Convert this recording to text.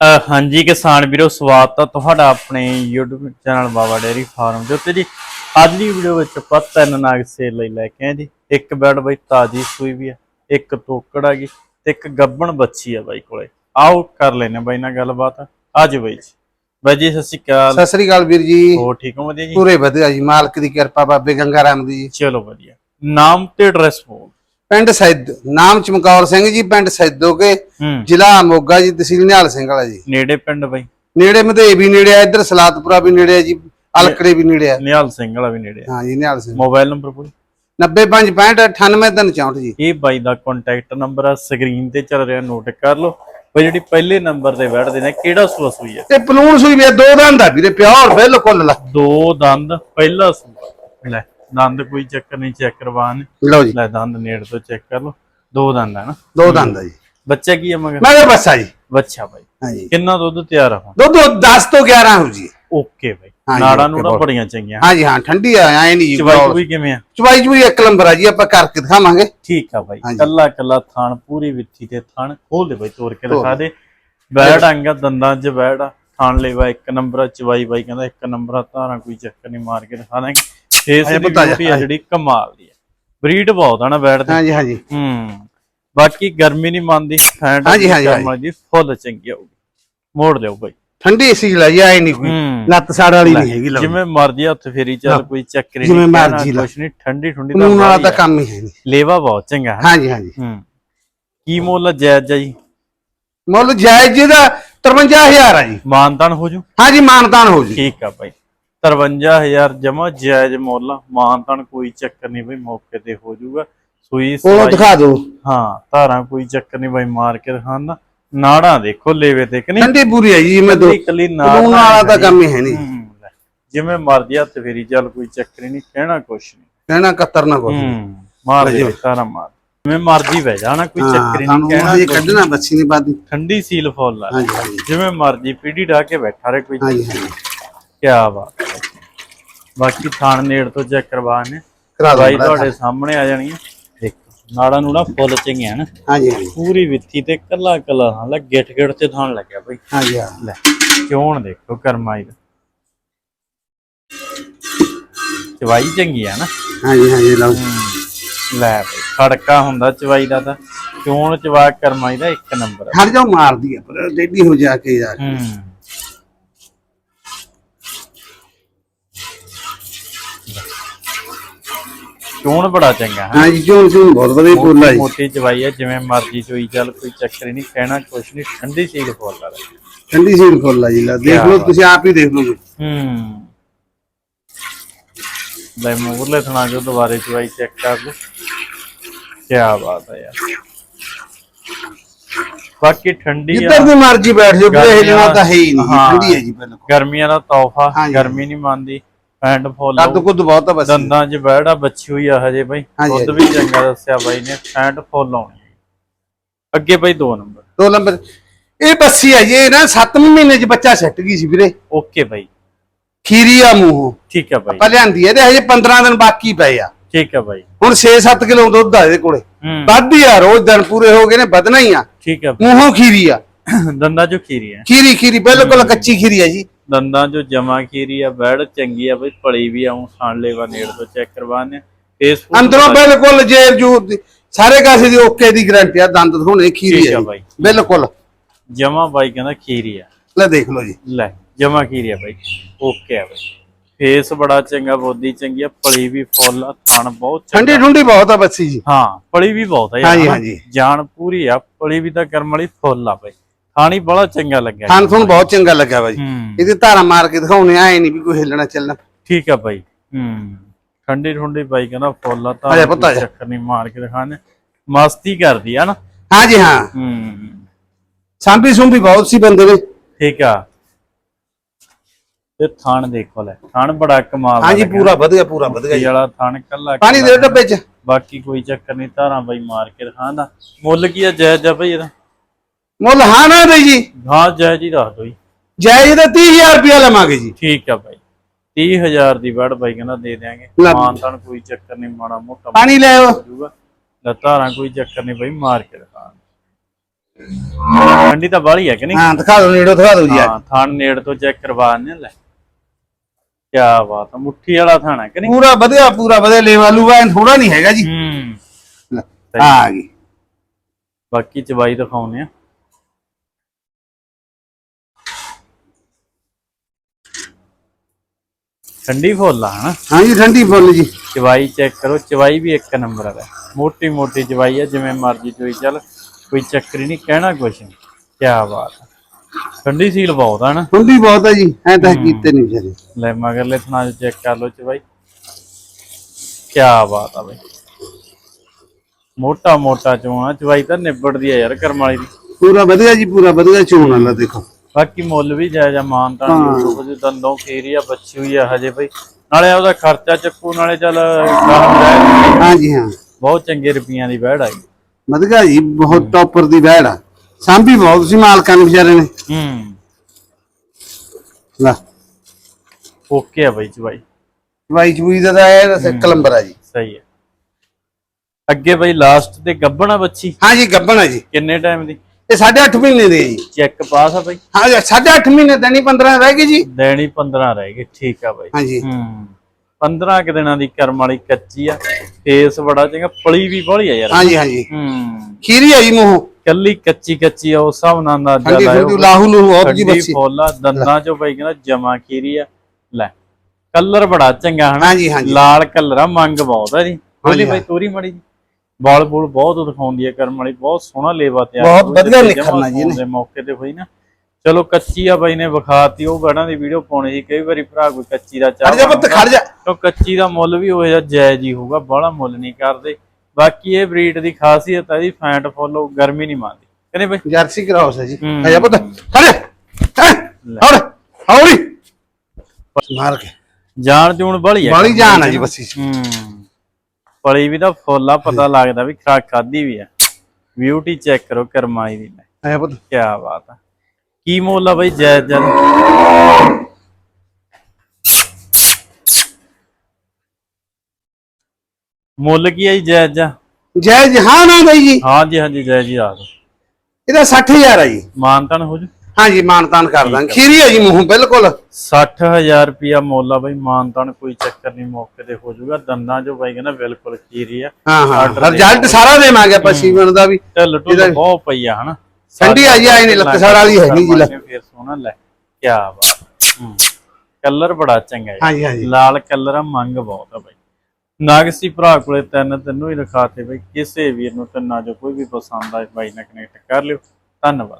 ਹਾਂਜੀ ਕਿਸਾਨ ਵੀਰੋ ਸਵਾਗਤ ਹੈ ਤੁਹਾਡਾ ਆਪਣੇ YouTube channel Baba dairy farm ਦੇ ਉੱਤੇ ਜੀ। ਅੱਜ ਦੀ ਵੀਡੀਓ ਵਿੱਚ ਆਪਾਂ ਤਿੰਨ ਨਾਗ ਸੇਲ ਲਈ ਲੈ ਕੇ ਆਏ ਜੀ। ਇੱਕ ਬੈਡ ਬਈ ਤਾਜੀ ਸੂਈ ਵੀ ਹੈ ਇੱਕ ਤੋਕੜ ਹੈਗੀ ਤੇ ਇੱਕ ਗੱਬਣ ਬੱਚੀ ਹੈ ਬਾਈ ਕੋਲੇ। ਆਓ ਕਰ ਲੈਨੇ ਬਾਈ ਨਾਲ ਗੱਲਬਾਤ। ਅੱਜ ਬਾਈ ਜੀ। ਬਾਈ ਜੀ ਸਤਿ ਸ਼੍ਰੀ ਅਕਾਲ। ਸਤਿ ਸ੍ਰੀ ਅਕਾਲ ਵੀਰ ਜੀ। ਹੋਰ ਠੀਕ ਹੋ ਵਧੀਆ ਜੀ? ਪੂਰੇ ਵਧੀਆ ਜੀ ਮਾਲਕ ਦੀ ਕਿਰਪਾ ਬਾਬੇ ਗੰਗਾ ਰਾਮ ਦੀ ਜੀ। ਚਲੋ ਵਧੀਆ। ਨਾਮ ਤੇ ਐਡਰੈਸ ਬੋਲ ਪਿੰਡ ਸੈਦ ਨਾਮ ਚਮਕੌਰ ਸਿੰਘ ਜੀ ਪਿੰਡ ਸੈਦੋਕੇ ਜ਼ਿਲ੍ਹਾ ਮੋਗਾ ਜੀ ਤਹਿਸੀਲ ਨਿਹਾਲ ਸਿੰਘ ਵਾਲਾ ਜੀ। ਨੇੜੇ ਪਿੰਡ ਬਾਈ। ਨੇੜੇ ਮਧੇ ਵੀ ਨੇੜੇ ਆ ਇੱਧਰ ਸਲਾਤਪੁਰਾ ਵੀ ਨੇੜੇ ਆ ਜੀ ਅਲਕੜੇ ਵੀ ਨੇੜੇ ਆ। ਨਿਹਾਲ ਸਿੰਘ ਵਾਲਾ ਵੀ ਨੇੜੇ ਹਾਂ ਜੀ ਨਿਹਾਲ ਸਿੰਘ। ਮੋਬਾਈਲ ਨੰਬਰ ਬੋਲ। 9565 ਇਹ ਬਾਈ ਦਾ ਕੰਟੈਕਟ ਨੰਬਰ ਆ ਸਕਰੀਨ ਤੇ ਚੱਲ ਰਿਹਾ ਨੋਟ ਕਰ ਲਓ। ਬਈ ਜਿਹੜੀ ਪਹਿਲੇ ਨੰਬਰ ਤੇ ਬੈਠਦੇ ਨੇ ਕਿਹੜਾ ਸੂਆ ਸੂਈ ਹੈ ਤੇ ਪਲੂਣ ਸੂਈ ਵੀ ਆ, ਦੋ ਦੰਦ ਆ ਵੀਰੇ ਪਿਓਰ ਬਿਲਕੁਲ ਦੋ ਦੰਦ ਪਹਿਲਾ ਸੂਆ। ਲੈ। ਦੰਦ ਕੋਈ ਚੱਕਰ ਨਹੀਂ ਚੈੱਕ ਕਰਵਾਣ ਲਓ ਜੀ। ਲੈ ਦੰਦ ਨੇੜ ਤੋਂ ਚੈੱਕ ਕਰ ਲਓ। ਦੋ ਦੰਦ ਹੈ ਨਾ। ਦੋ ਦੰਦ ਆ ਜੀ। ਬੱਚਾ ਕੀ ਹੈ ਮਗਰ? ਮੈਂ ਕਿਹਾ ਬੱਸਾ ਜੀ। ਬੱਚਾ ਬਾਈ। ਹਾਂ ਜੀ ਕਿੰਨਾ ਦੁੱਧ ਤਿਆਰ ਆ ਦੁੱਧ 10 ਤੋਂ 11 ਹੋ ਜੀ। ਓਕੇ ਬਾਈ। ਹਾਂਜੀ, ਨਾੜਾਂ ਬਹੁਤ। ਬੜੀਆਂ ਚੰਗੀਆਂ। ਹਾਂ ਜੀ ਹਾਂ ਠੰਡੀ ਆ ਐ ਨਹੀਂ ਜੀ ਚਵਾਈ ਵੀ ਕਿਵੇਂ ਆ? ਚਵਾਈ ਚੁਈ ਇੱਕ ਨੰਬਰ ਆ ਜੀ ਆਪਾਂ ਕਰਕੇ ਦਿਖਾਵਾਂਗੇ। ਠੀਕ ਆ ਬਾਈ। ਹਾਂਜੀ। ਕੱਲਾ ਕੱਲਾ ਥਾਣ ਪੂਰੀ ਵਿੱਥੀ ਤੇ ਥਾਣ ਖੋਲ ਦੇ ਬਾਈ ਤੋੜ ਕੇ ਦਿਖਾ ਦੇ। ਬੈੜ ਅੰਗਾ ਦੰਦਾਂ 'ਚ ਬੈੜ ਆ। ਥਾਣ ਲੈਵਾ ਇੱਕ ਨੰਬਰ ਚਵਾਈ ਬਾਈ ਕਹਿੰਦਾ ਇੱਕ ਨੰਬਰ ਆ, ਧਾਰਾਂ ਕੋਈ ਚੱਕਰ ਨਹੀਂ ਮਾਰ ਕੇ ਦਿਖਾ ਦਾਂਗੇ। ਆਇਆ ਦੀ ਬਿਊਟੀ ਆ ਜਿਹੜੀ ਕਮਾਲ ਦੀ ਆ। ਬਰੀਡ ਬਹੁਤ ਆ ਨਾ ਬੈੜ ਦੀ। ਹਾਂ ਜੀ ਹਾਂ। ਜੀ ਹੂੰ ਬਾਕੀ ਗਰਮੀ ਨਹੀਂ ਮੰਨਦੀ ਫੈਂਟ ਹਾਂਜੀ, ਹਾਂਜੀ, ਹਾਂਜੀ। ਦੀ ਫੁੱਲ ਚੰਗੀ ਆਊਗੀ ਮੋੜ ਲਿਓ ਬਾਈ। ਠੰਡੀ ਸੀ ਲੈ ਜੀ ਐ ਨਹੀਂ ਕੋਈ ਹੂੰ। ਲੱਤ ਸਾੜ ਵਾਲੀ ਨਹੀਂ ਹੈਗੀ ਲਓ ਜਿਵੇਂ ਮਰਜ਼ੀ ਹੱਥ ਫੇਰੀ ਚੱਲ ਕੋਈ ਚੱਕਰ ਜਿਵੇਂ ਨਹੀਂ ਕਹਿਣਾ ਮਰਜ਼ੀ ਲਾ। ਕੁਛ ਨਹੀਂ ਠੰਡੀ ਠੰਡੀ ਵਾਲਾ ਬਾਹਲੀ ਤਾਂ। ਕੰਮ ਹੀ ਹੈ ਨਹੀਂ ਲੇਵਾ ਬਹੁਤ ਚੰਗਾ ਹੈ ਹਾਂ ਜੀ ਹਾਂ ਜੀ ਹੂੰ। ਕੀ ਮੁੱਲ ਜਾਇਜ਼ ਜੀ? ਮੁੱਲ ਜਾਇਜ਼ ਜੀ ਦਾ 53000 ਆ ਜੀ। ਮਾਨਤਾਨ ਹੋ ਜੂ? ਹਾਂ ਜੀ ਮਾਨਤਾਨ ਹੋ ਜੀ। ਠੀਕ ਆ ਭਾਈ 53000 ਜਮਾ ਜਾਇਜ਼ ਮੁੱਲ ਆ, ਮਾਨਤਾਨ ਕੋਈ ਚੱਕਰ ਨਹੀਂ ਬਈ ਮੌਕੇ ਤੇ ਹੋ ਜਾਊਗਾ। ਸੂਈ ਉਹ ਦਿਖਾ ਦਿਓ। ਹਾਂ ਧਾਰਾਂ ਕੋਈ ਚੱਕਰ ਨਹੀਂ ਬਈ ਮਾਰ ਕੇ ਦਿਖਾਉਂਦਾ ਨਾੜਾਂ ਦੇਖੋ ਲੇਵੇ ਤੇ ਕਿ ਨਹੀਂ? ਠੰਡੀ ਪੂਰੀ ਹੈ ਜੀ ਮੈਂ ਦੋ। ਕੱਲੀ ਨਾੜ ਕਾਨੂੰਨ ਵਾਲਾ ਤਾਂ ਕੰਮ ਹੀ ਹੈ ਨਹੀਂ। ਜਿਵੇਂ ਮਰਜ਼ੀ ਹੱਥ ਫੇਰੀ ਚੱਲ ਕੋਈ ਚੱਕਰ ਨਹੀਂ ਕਹਿਣਾ ਕੁਛ ਨਹੀਂ। ਕਹਿਣਾ ਕਤਰ ਨਾ ਕੋ ਹੂੰ ਮਾਰ ਦੇ ਧਾਰਾਂ ਮਾਰ। ਜਿਵੇਂ ਮਰਜ਼ੀ ਬਹਿ ਜਾਣਾ ਕੋਈ ਚੱਕਰ ਨਹੀਂ ਕਹਿਣਾ ਹਜੇ ਕੁਛ ਕੱਢਣਾ ਬੱਚੀ ਨਹੀਂ ਬਾਦੀ। ਠੰਡੀ ਸੀਲ ਫੁੱਲ ਆ। ਜਿਵੇਂ ਮਰਜ਼ੀ ਪੀੜੀ ਢਾ ਕੇ ਬੈਠਾ ਰਹੇ ਕੋਈ ਹਾਂ ਜੀ ਹਾਂ ਜੀ ਕਿਆ ਬਾਤ। ਬਾਕੀ ਥਾਣ ਨੇੜ ਤੋਂ ਚੈੱਕ ਕਰਵਾਣੇ ਕਰਾ ਬਾਈ ਦੋ ਤੁਹਾਡੇ ਸਾਹਮਣੇ ਆ ਜਾਣੀਆਂ ਦੇਖੋ ਨਾੜਾਂ ਨੂੜਾਂ ਫੁੱਲ ਚੰਗੀਆਂ ਨਾ। ਹਾਂ ਜੀ ਹਾਂ ਜੀ ਪੂਰੀ ਵਿੱਥੀ ਤੇ ਕੱਲਾ ਕੱਲਾ ਹਾਂ ਲੈ ਗਿੱਠ ਗਿੱਠ ਤੇ ਥਾਣ ਲੱਗਿਆ ਬਈ। ਹਾਂ ਜੀ ਹਾਂ ਲੈ। ਚੋਣ ਦੇਖੋ ਕਰਮਾਈ ਦਾ। ਚਵਾਈ ਚੰਗੀ ਆ ਨਾ। ਹਾਂ ਜੀ ਹਾਂ ਜੀ ਲਓ। ਹੂੰ। ਲੈ ਖੜਕਾ ਹੁੰਦਾ ਚਵਾਈ ਦਾ ਤਾਂ। ਚੋਣ ਚਵਾ ਕਰਮਾਈ ਦਾ ਇੱਕ ਨੰਬਰ। ਆ ਹਟ ਜਾਓ ਮਾਰਦੀ ਹੈ ਪਰ ਡੇਡੀ ਹੋ ਜਾ ਕੇ ਯਾਰ ਹੂੰ। ਚੋਣ ਬੜਾ ਚੰਗਾ ਹੈ? ਹਾਂ ਜੀ ਚੋਣ ਚੋਣ ਬਹੁਤ ਵਧੀਆ ਬੋਲਾ ਜੀ। ਮੋਟੀ ਚਵਾਈ ਹੈ ਜਿਵੇਂ ਮਰਜ਼ੀ ਚੋਈ ਚੱਲ ਕੋਈ ਚੱਕਰ ਨਹੀਂ ਕਹਿਣਾ ਕੁਛ ਨਹੀਂ ਠੰਡੀ ਸੀਲ ਫੋਲ ਲਾ ਠੰਡੀ ਸੀਲ ਫੁੱਲ ਆ ਜੀ ਲੈ ਦੇਖ ਲਓ ਤੁਸੀਂ ਆਪ ਹੀ ਦੇਖ ਲਓ ਹੂੰ। ਲੈ ਮੂਰਲੇ ਥਣਾ ਜੋ ਦੁਬਾਰੇ ਚਵਾਈ ਚੈੱਕ ਕਰ ਲਓ। ਕੀ ਬਾਤ ਹੈ ਯਾਰ। ਬਾਕੀ ਠੰਡੀ ਆ। ਜਿੱਧਰ ਦੀ ਮਰਜ਼ੀ ਬੈਠ ਜਾਓ ਹਿਲਣਾ ਤਾਂ ਹੈ ਹੀ ਨਹੀਂ। ਠੰਡੀ ਹੈ ਜੀ ਬਿਲਕੁਲ। ਗਰਮੀਆਂ ਦਾ ਤੋਹਫਾ ਹਾਂਜੀ। ਗਰਮੀ ਨਹੀਂ ਮੰਨਦੀ। ਪੈਂਟ ਫੁੱਲ ਕੱਦ ਕੁੱਦ ਬਹੁਤ ਆ ਬਸ ਦੰਦਾਂ 'ਚ ਬੈੜਾ ਬੱਚੀ ਹੋਈ ਆ ਹਜੇ ਬਾਈ। ਦੁੱਧ ਵੀ ਚੰਗਾ ਦੱਸਿਆ ਬਾਈ ਨੇ। ਪੈਂਟ ਫੁੱਲ ਆਉਣੀ ਅੱਗੇ ਬਾਈ 2 ਨੰਬਰ। ਦੋ ਨੰਬਰ। ਇਹ ਬੱਸੀ ਹੈ ਜੀ ਇਹ ਨਾ 7ਵੇਂ ਮਹੀਨੇ 'ਚ ਬੱਚਾ ਸੱਟ ਗਈ ਸੀ ਵੀਰੇ। ਓਕੇ ਬਾਈ। ਖੀਰੀ ਆ ਮੂੰਹੋਂ। ਠੀਕ ਆ ਬਾਈ। ਆਪਾਂ ਲਿਆਂਦੀ ਹੈ ਤੇ ਹਜੇ 15 ਦਿਨ ਬਾਕੀ ਪਏ ਆ। ਠੀਕ ਆ ਬਾਈ। ਹੁਣ 6-7 ਕਿਲੋ ਦੁੱਧ ਆ ਇਹਦੇ ਕੋਲੇ। ਹੂੰ। ਵੱਧਦੀ ਆ ਰੋਜ਼ ਦਿਨ ਪੂਰੇ ਹੋ ਗਏ ਨੇ ਵਧਣਾ ਹੀ ਆ। ਠੀਕ ਆ ਮੂੰਹੋਂ ਖੀਰੀ ਆ। ਦੰਦਾਂ 'ਚੋਂ ਖੀਰੀ ਆ ਖੀਰੀ ਖੀਰੀ ਬਿਲਕੁਲ ਕੱਚੀ ਖੀਰੀ ਆ ਜੀ। ਦੰਦਾਂ 'ਚੋਂ ਜਮਾ ਖੀਰੀ ਆ ਬੈੜ ਚੰਗੀ ਆ ਬਈ ਪਲੀ ਵੀ ਆਉਂ ਸਾਣ ਲੈਵਾ ਨੇੜ ਤੋਂ ਚੈੱਕ ਕਰਵਾਣੇ ਫੇਸਬੁੱਕ ਅੰਦਰੋਂ ਬਿਲਕੁਲ ਜੇਰ ਜੂਰ ਦੀ ਸਾਰੇ ਕਾਸੇ ਦੀ ਓਕੇ ਦੀ ਗਰੰਟੀ ਆ ਦੰਦ ਦਿਖਾਉਣੇ ਖੀਰੀ ਆ। ਜੀ। ਬਿਲਕੁਲ। ਜਮਾ ਬਾਈ ਕਹਿੰਦਾ ਖੀਰੀ ਆ। ਲੈ ਦੇਖ ਲਓ ਜੀ। ਲੈ ਜਮਾ ਖੀਰੀ ਆ ਬਾਈ। ਓਕੇ ਆ ਬਾਈ। ਫੇਸ ਬੜਾ ਚੰਗਾ ਬੋਦੀ ਚੰਗੀ ਆ ਪਲੀ ਵੀ ਫੁੱਲ ਆ ਥਣ ਬਹੁਤ ਠੰਡੀ ਠੁੰਡੀ ਬਹੁਤ ਆ ਬੱਸੀ ਜੀ। ਹਾਂ ਪਲੀ ਵੀ ਬਹੁਤ ਆ ਹਾਂਜੀ? ਹਾਂਜੀ। ਜਾਨ ਪੂਰੀ ਆ ਪਲੀ ਵੀ ਤਾਂ ਕਰਮ ਵਾਲੀ ਫੁੱਲ ਆ ਬਾਈ। ਥਾਣੀ ਬੜਾ ਚੰਗਾ ਲੱਗਿਆ ਖਾਣ ਤੁਹਾਨੂੰ ਬਹੁਤ ਚੰਗਾ ਲੱਗਾ ਵਾ ਜੀ ਹੂੰ। ਇਹਦੀ ਧਾਰਾ ਮਾਰ ਕੇ ਦਿਖਾਉਣੇ ਆਏ ਨਹੀਂ ਵੀ ਕੋਈ ਹਿੱਲਣਾ ਚੱਲਣਾ। ਠੀਕ ਆ ਬਾਈ ਹੂੰ। ਠੰਡੀ ਠੰਡੀ ਬਾਈ ਕਹਿੰਦਾ ਫੁੱਲ ਆ ਤਾਂ ਪੁੱਤ। ਚੱਕਰ ਨਹੀਂ ਮਾਰ ਕੇ ਦਿਖਾਣੇ ਮਸਤੀ ਕਰਦੀ ਆ ਨਾ। ਹਾਂ ਜੀ ਹਾਂ। ਹੂੰ। ਸਾਂਭੀ ਸੁੰਭੀ ਬਹੁਤ ਸੀ ਬੰਦੇ ਨੇ ਠੀਕ ਆ। ਤੇ ਥਣ ਦੇਖੋ ਲੈ ਥਣ ਬੜਾ ਕਮਾਲ ਹਾਂ ਜੀ ਦਾ ਪੂਰਾ ਵਧੀਆ ਪੂਰਾ ਵਧੀਆ ਜੀ। ਵਾਲਾ ਥਣ ਕੱਲਾ ਪਾਣੀ ਦੇ ਡੱਬੇ 'ਚ। ਬਾਕੀ ਕੋਈ ਚੱਕਰ ਨਹੀਂ ਧਾਰਾਂ ਬਾਈ ਮਾਰ ਕੇ ਦਿਖਾਉਂਦਾ। ਮੁੱਲ ਕੀ ਆ ਜਾਇਜ਼ ਆ ਬਈ ਇਹਦਾ? ਮੁੱਲ ਹਾਂ ਨਾ ਦੇ ਜੀ? ਹਾਂ ਜਾਇਜ਼ ਹੀ ਦੱਸ ਦੋ ਜੀ। ਜਾਇਜ਼ ਦਾ 30000 ਰੁਪਇਆ ਲਵਾਂਗੇ ਜੀ। ਠੀਕ ਆ ਬਾਈ। 30000 ਦੀ ਵੜ ਬਾਈ ਕਹਿੰਦਾ ਦੇ ਦਿਆਂਗੇ। ਲੈ। ਕੋਈ ਚੱਕਰ ਨਹੀਂ ਮਾੜਾ ਮੋਟਾ ਪਾਣੀ ਲੈ ਆਓ। ਹੋ ਜਾਊਗਾ ਕੋਈ ਚੱਕਰ ਨਹੀਂ ਬਾਈ ਮਾਰ ਕੇ ਦਿਖਾ ਠੰਡੀ ਤਾਂ ਬਾਹਲੀ ਹੈ ਕਿ ਨਹੀਂ? ਹਾਂ ਦਿਖਾ ਦਿਓ ਨੇੜੋ ਦਿਖਾ ਦਿਓ ਜੀ। ਹਾਂ ਥਣ ਨੇੜ ਤੋਂ ਚੈੱਕ ਕਰਵਾ ਨੇ ਲੈ। ਕੀ ਬਾਤ ਆ ਮੁੱਠੀ ਵਾਲਾ ਥਾਣਾ ਕਿ ਨਹੀਂ? ਪੂਰਾ ਵਧੀਆ ਪੂਰਾ ਵਧੀਆ ਲੇਵਾ ਲੂਵਾ ਥੋੜਾ ਨਹੀਂ ਹੈਗਾ ਜੀ। ਹੂੰ। ਲੈ, ਆ ਗਈ। ਬਾਕੀ ਚਵਾਈ ਦਿਖਾਉਨੇ ਆ। ਠੰਡੀ ਫੁੱਲ ਆ ਹਨਾ? ਹਾਂ ਜੀ ਠੰਡੀ ਫੁੱਲ ਜੀ। ਚਵਾਈ ਚੈੱਕ ਕਰੋ ਚਵਾਈ ਵੀ ਇੱਕ ਨੰਬਰ ਆ ਮੋਟੀ ਮੋਟੀ ਚਵਾਈ ਆ ਜਿਵੇਂ ਮਰਜ਼ੀ ਚੋਈ ਚੱਲ ਕੋਈ ਚੱਕਰ ਨਹੀਂ ਕਹਿਣਾ ਕੁਛ ਨਹੀਂ। ਕੀ ਬਾਤ ਆ। ਠੰਡੀ ਸੀਲ ਬਹੁਤ ਆ ਨਾ ਠੰਡੀ ਬਹੁਤ ਹੈ ਜੀ ਐ ਤਾਂ ਕੀਤੇ ਨਹੀਂ ਵਿਚਾਰੇ। ਲੈ ਮਗਰਲੇ ਥਣਾ ਚੈੱਕ ਕਰ ਲਓ ਚਵਾਈ। ਕੀ ਬਾਤ ਆ ਬਈ। ਮੋਟਾ ਮੋਟਾ ਚੋਣਾ ਚਵਾਈ ਤਾਂ ਨਿਬੜਦੀ ਆ ਯਾਰ ਕਰਮ ਵਾਲੀ ਦੀ। ਪੂਰਾ ਵਧੀਆ ਜੀ ਪੂਰਾ ਵਧੀਆ ਚੋਣ ਵਾਲਾ ਦੇਖੋ। ਬਾਕੀ ਮੁੱਲ ਵੀ ਜਾਇਜ਼ਾ ਮਾਨਤਾ YouTube ਦੇ ਦੰਦੋਂ ਖੀਰੀ ਆ ਬੱਚੀ ਹੋਈ ਆ ਹਜੇ ਬਈ। ਨਾਲੇ ਉਹਦਾ ਖਰਚਾ ਚੱਕੂ ਨਾਲੇ ਚੱਲ ਰਹਿ ਹਾਂ। ਜੀ ਬਹੁਤ ਚੰਗੇ ਰੁਪਈਆਂ ਦੀ ਬੈੜ ਆਈ ਵਧੀਆ ਜੀ ਬਹੁਤ ਟੌਪਰ ਦੀ ਵੈੜ ਆ। ਸਾਂਭੀ ਬਹੁਤ ਸੀ ਮਾਲਕਾਂ ਨੇ ਵਿਚਾਰੇ ਨੇ। ਹੂੰ। ਲੈ। ਓਕੇ ਆ ਬਈ ਚਵਾਈ ਵਾਈ ਚੂਈ ਦਾ ਤਾਂ ਇਹ ਆ ਜੀ। ਸਹੀ ਹੈ ਅੱਗੇ ਬਈ ਲਾਸਟ ਤੇ ਗੱਬਣਾ ਬੱਚੀ? ਹਾਂ ਜੀ ਗੱਬਣ ਆ ਜੀ। ਕਿੰਨੇ ਟਾਈਮ ਦੀ? ਇਹ 8.5 ਮਹੀਨੇ ਦੀ ਜੀ। ਚੈੱਕ ਪਾਸ ਆ ਬਈ। ਹਾਂ ਜੀ 8.5 ਮਹੀਨੇ ਦਣੀ 15 ਰਹਿ ਗਈ ਜੀ। ਦੇਣੀ 15 ਰਹਿ ਗਈ ਠੀਕ ਆ ਬਈ। ਹਾਂ ਜੀ। ਹੂੰ। 15 ਕਿ ਦਿਨਾਂ ਦੀ ਕਰਮ ਵਾਲੀ ਕੱਚੀ ਆ ਫੇਸ ਬੜਾ ਚੰਗਾ ਪਲੀ ਵੀ ਬੜੀ ਆ ਯਾਰ। ਹਾਂ ਜੀ ਹਾਂ ਖੀਰੀ ਆ ਜੀ ਮੂੰਹ। ਕੱਲੀ ਕੱਚੀ ਕੱਚੀ ਆ ਉਸ ਹਿਸਾਬ ਨਾਲ ਦਾ ਠੰਡੀ ਠੰਡੀ ਲਾਹੂ ਲੂ ਬਹੁਤ ਜੀ ਬੱਚੀ। ਫੋਲਾ ਦੰਦਾਂ ਚੋਂ ਬਈ ਕਹਿੰਦਾ ਜਮਾ ਖੀਰੀ ਆ। ਲੈ ਕਲਰ ਬੜਾ ਚੰਗਾ ਹਨਾ? ਹਾਂ ਜੀ ਹਾਂ ਜੀ। ਲਾਲ ਕਲਰ ਆ ਮੰਗ ਬਹੁਤ ਆ ਜੀ। ਬੋਲੀ। ਬਈ ਤੋਰੀ ਮੜੀ ਜੀ। ਬਾਲ ਬੂਲ ਬਹੁਤ ਦਿਖਾਉਂਦੀ ਆ ਕਰਮ ਵਾਲੀ ਬਹੁਤ ਸੋਹਣਾ ਲੇਵਾ ਤਿਆਰ ਬਹੁਤ ਵਧੀਆ ਨਿਖਰਨਾ ਜੀ ਦੇ ਮੌਕੇ ਤੇ ਹੋਈ ਨਾ। ਚਲੋ ਕੱਚੀ ਆ ਬਾਈ ਨੇ ਵਿਖਾਤੀ ਉਹ ਬੜਾਂ ਦੀ ਵੀਡੀਓ ਪਾਉਣੀ ਸੀ ਕਈ ਵਾਰੀ ਭਰਾ ਕੋਈ ਕੱਚੀ ਦਾ ਚਾਹ ਖੜ ਜਾ ਪੁੱਤ ਖੜ ਜਾ। ਤੋ ਕੱਚੀ ਦਾ ਮੁੱਲ ਵੀ ਜਿਹਾ ਜਾਇਜ਼ ਹੀ ਹੋਊਗਾ ਬਾਹਲਾ ਮੁੱਲ ਨਹੀਂ ਕਰਦੇ। ਬਾਕੀ ਇਹ ਬਰੀਡ ਦੀ ਖਾਸੀਅਤ ਹੈ ਇਹਦੀ ਫੈਂਟ ਫੋਲੋ ਗਰਮੀ ਨਹੀਂ ਮੰਨਦੀ। ਕਹਿੰਦੇ ਬਈ? ਜਰਸੀ ਕਰਾਉਸ ਹੈ ਜੀ। ਹੂੰ। ਆ ਜਾ ਪੁੱਤ ਖੜ ਜਾ। ਹੌੜ ਹੌੜੀ ਮਾਰ ਕੇ। ਜਾਣ ਜੂਣ ਬੜੀ ਹੈ। ਬਾਲੀ ਜਾਨ ਆ ਜੀ ਬੱਸੀ। ਹੂੰ ਪਲੀ ਵੀ ਤਾਂ ਫੁੱਲਾ ਪਤਾ ਲੱਗਦਾ ਵੀ ਖਰਾਕ ਖਾਦੀ ਵੀ ਆ। ਬਿਊਟੀ ਚੈੱਕ ਕਰੋ ਕਰਮਾਈ ਦੀ। ਆ ਜਾ ਪੁੱਤ। ਕੀ ਬਾਤ ਆ। ਕੀ ਮੁੱਲ ਆ ਬਈ ਜਾਇਜ਼ ਜਨ? ਮੁੱਲ ਕੀ ਹੈ ਜੀ ਜਾ ਜੈ ਜਹਾਨ ਆ ਬਈ ਜੀ। ਹਾਂਜੀ ਹਾਂਜੀ ਜਾਇਜ਼ ਜੀ ਆ। ਇਹਦਾ 60000 ਆ ਜੀ। ਮਾਨਤਨ ਹੋ ਜੂ। ਹਾਂ ਜੀ ਮਾਨਤਾਨ ਕਰ ਦਾਂਗੇ। ਖੀਰੀ ਆ ਜੀ ਮੂੰਹ ਬਿਲਕੁਲ। 60000 ਰੁਪਿਆ ਮੁੱਲ ਆ ਬਈ ਮਾਨਤਨ ਕੋਈ ਚੱਕਰ ਨਹੀਂ ਮੌਕੇ ਤੇ ਹੋ ਜਾਊਗਾ। ਦੰਦਾਂ ਜੋ ਬਾਈ ਕਹਿੰਦਾ ਬਿਲਕੁਲ ਖੀਰੀ ਆ। ਹਾਂ ਹਾਂ। ਰਿਜ਼ਲਟ ਸਾਰਾ ਦੇਵਾਂਗੇ ਆਪਾਂ ਸੀਵਨ ਦਾ ਵੀ। ਢਿੱਲ ਢੁੱਲ ਬਹੁਤ ਪਈ ਆ ਹਨਾ। ਠੰਡੀ ਆ ਜੀ ਆਈ ਨਹੀਂ ਲੱਤਸਾਰ ਵਾਲੀ ਹੈਗੀ ਜੀ ਲੈ। ਫੇਰ ਸੋਹਣਾ ਲੈ। ਕੀ ਬਾਤ। ਹੂੰ। ਕਲਰ ਬੜਾ ਚੰਗਾ ਹੈ ਹਾਂ ਜੀ। ਹਾਂ ਜੀ ਲਾਲ ਕਲਰ ਆ ਮੰਗ ਬਹੁਤ ਆ ਬਾਈ। ਨਾਗਸੀ ਭਰਾ ਕੋਲੇ ਤਿੰਨ ਤੈਨੂੰ ਹੀ ਰਖਾਤੇ ਬਈ ਕਿਸੇ ਵੀਰ ਨੂੰ ਤਿੰਨਾਂ ਚੋਂ ਕੋਈ ਵੀ ਪਸੰਦ ਆਏ ਬਾਈ ਨਾਲ ਕਨੈਕਟ ਕਰ ਲਿਓ। ਧੰਨਵਾਦ